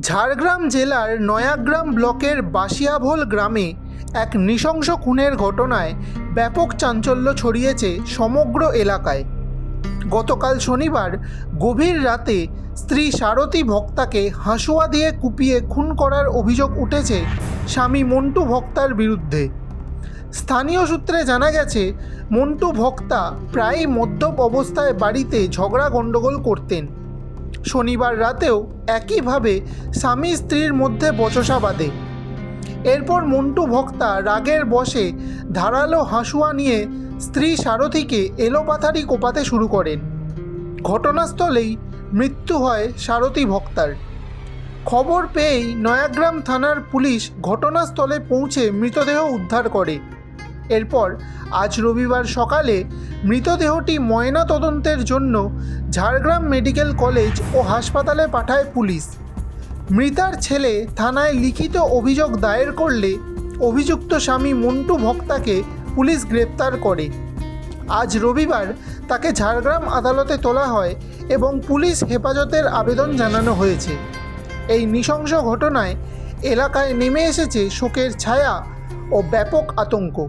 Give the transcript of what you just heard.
ঝাড়গ্রাম জেলার নয়াগ্রাম ব্লকের বাসিয়াভোল গ্রামে এক নৃশংস খুনের ঘটনায় ব্যাপক চাঞ্চল্য ছড়িয়েছে সমগ্র এলাকায়। গতকাল শনিবার গভীর রাতে স্ত্রী সারথী ভক্তাকে হাসুয়া দিয়ে কুপিয়ে খুন করার অভিযোগ উঠেছে স্বামী মন্টু ভক্তার বিরুদ্ধে। স্থানীয় সূত্রে জানা গেছে, মন্টু ভক্তা প্রায়ই মদ্যপ অবস্থায় বাড়িতে ঝগড়া গণ্ডগোল করতেন। শনিবার রাতেও একইভাবে স্বামী স্ত্রীর মধ্যে বচসা বাঁধে। এরপর মন্টু ভক্তা রাগের বশে ধারালো হাসুয়া নিয়ে স্ত্রী সারথীকে এলোপাথারি কোপাতে শুরু করেন। ঘটনাস্থলেই মৃত্যু হয় সারথী ভক্তার। খবর পেয়েই নয়াগ্রাম থানার পুলিশ ঘটনাস্থলে পৌঁছে মৃতদেহ উদ্ধার করে। এরপর আজ রবিবার সকালে মৃতদেহটি ময়না তদন্তের জন্য ঝাড়গ্রাম মেডিকেল কলেজ ও হাসপাতালে পাঠায় পুলিশ। মৃতার ছেলে থানায় লিখিত অভিযোগ দায়ের করলে অভিযুক্ত স্বামী মন্টু ভক্তাকে পুলিশ গ্রেপ্তার করে। আজ রবিবার তাকে ঝাড়গ্রাম আদালতে তোলা হয় এবং পুলিশ হেফাজতের আবেদন জানানো হয়েছে। এই নৃশংস ঘটনায় এলাকায় নেমে এসেছে শোকের ছায়া ও ব্যাপক আতঙ্ক।